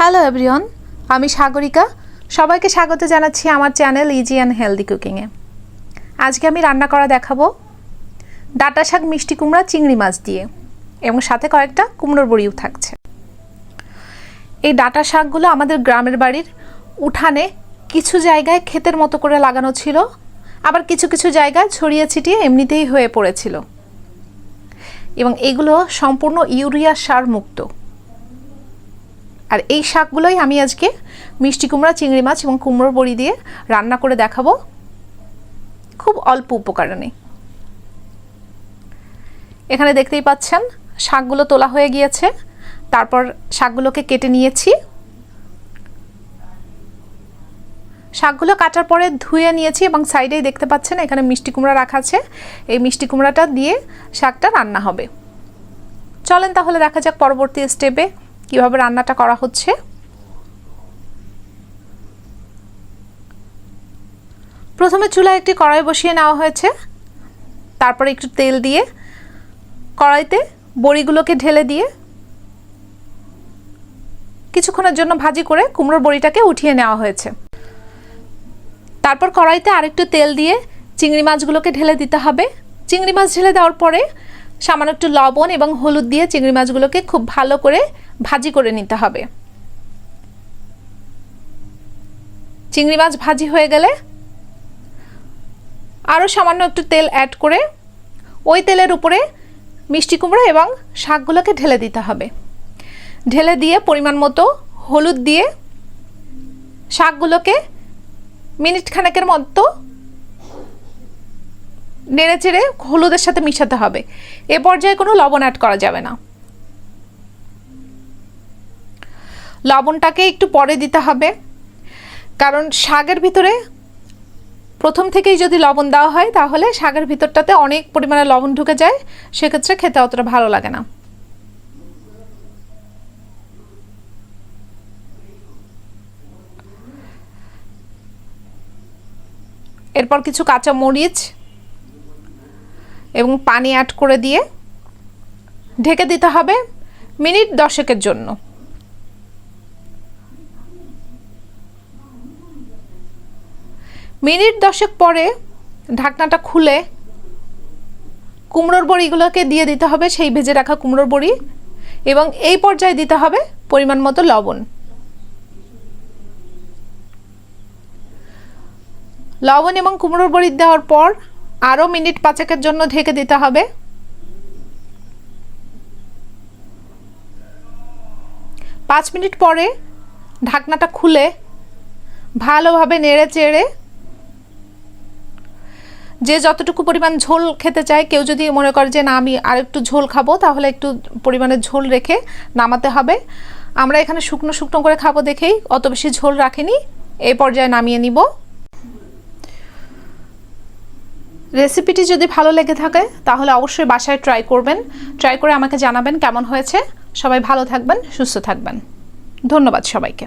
Hello everyone আমি সাগরিকা। সবাইকে স্বাগত জানাচ্ছি আমার চ্যানেল ইজি অ্যান্ড হেলদি কুকিংয়ে আজকে আমি রান্না করা দেখাবো ডাটা শাক মিষ্টি কুমড়া চিংড়ি মাছ দিয়ে এবং সাথে কয়েকটা কুমড়োর বড়িও থাকছে। এই ডাটা শাকগুলো আমাদের গ্রামের বাড়ির উঠানে কিছু জায়গায় ক্ষেতের মতো করে লাগানো ছিল, আবার কিছু কিছু জায়গায় ছড়িয়ে ছিটিয়ে এমনিতেই হয়ে পড়েছিল। এবং এগুলো সম্পূর্ণ ইউরিয়া সার মুক্ত। আর এই শাকগুলোই আমি আজকে মিষ্টি কুমড়া, চিংড়ি মাছ এবং কুমড়োর বড়ি দিয়ে রান্না করে দেখাবো খুব অল্প উপকরণে। এখানে দেখতেই পাচ্ছেন, শাকগুলো তোলা হয়ে গিয়েছে। তারপর শাকগুলোকে কেটে নিয়েছি। শাকগুলো কাটার পরে ধুয়ে নিয়েছি এবং সাইডেই দেখতে পাচ্ছেন, এখানে মিষ্টি কুমড়া রাখা আছে। এই মিষ্টি কুমড়াটা দিয়ে শাকটা রান্না হবে। চলেন তাহলে দেখা যাক পরবর্তী স্টেপে কীভাবে রান্নাটা করা হচ্ছে? প্রথমে চুলায় একটি কড়াই বসিয়ে নেওয়া হয়েছে। তারপরে একটু তেল দিয়ে কড়াইতে বড়িগুলোকে ঢেলে দিয়ে কিছুক্ষণের জন্য ভাজি করে কুমড়োর বড়িটাকে উঠিয়ে নেওয়া হয়েছে। তারপর কড়াইতে আরেকটু তেল দিয়ে চিংড়ি মাছগুলোকে ঢেলে দিতে হবে। চিংড়ি মাছ ঢেলে দেওয়ার পরে সামান্য একটু লবণ এবং হলুদ দিয়ে চিংড়ি মাছগুলোকে খুব ভালো করে ভাজি করে নিতে হবে। চিংড়ি মাছ ভাজি হয়ে গেলে আরও সামান্য একটু তেল অ্যাড করে ওই তেলের উপরে মিষ্টি কুমড়ো এবং শাকগুলোকে ঢেলে দিতে হবে। ঢেলে দিয়ে পরিমাণ মতো হলুদ দিয়ে শাকগুলোকে মিনিট খানেকের মতো নেড়ে চেড়ে হলুদের সাথে মিশাতে হবে। এ পর্যায়ে কোনো লবণ অ্যাড করা যাবে না। লবণটাকে একটু পরে দিতে হবে। কারণ শাকের ভিতরে প্রথম থেকেই যদি লবণ দেওয়া হয়, তাহলে শাকের ভিতরটাতে অনেক পরিমাণে লবণ ঢুকে যায়। সেক্ষেত্রে খেতে অতটা ভালো লাগে না। এরপর কিছু কাঁচা মরিচ এবং পানি অ্যাড করে দিয়ে ঢেকে দিতে হবে মিনিট দশেকের জন্য। মিনিট দশেক পরে ঢাকনাটা খুলে কুমড়োর বড়িগুলোকে দিয়ে দিতে হবে, সেই ভেজে রাখা কুমড়োর বড়ি এবং এই পর্যায়ে দিতে হবে পরিমাণ মতো লবণ। লবণ এবং কুমড়োর বড়ি দেওয়ার পর আরও মিনিট পাঁচেকের জন্য ঢেকে দিতে হবে। পাঁচ মিনিট পরে ঢাকনাটা খুলে ভালোভাবে নেড়ে চেড়ে যে যতটুকু পরিমাণ ঝোল খেতে চায়, কেউ যদি মনে করে যে না, আমি আর একটু ঝোল খাব, তাহলে একটু পরিমাণে ঝোল রেখে নামাতে হবে। আমরা এখানে শুকনো শুকনো করে খাব দেখেই, অত বেশি ঝোল রাখিনি এই পর্যায়ে নামিয়ে নিব। রেসিপিটি যদি ভালো লেগে থাকে, তাহলে অবশ্যই বাসায় ট্রাই করবেন। ট্রাই করে আমাকে জানাবেন কেমন হয়েছে। সবাই ভালো থাকবেন, সুস্থ থাকবেন। ধন্যবাদ সবাইকে।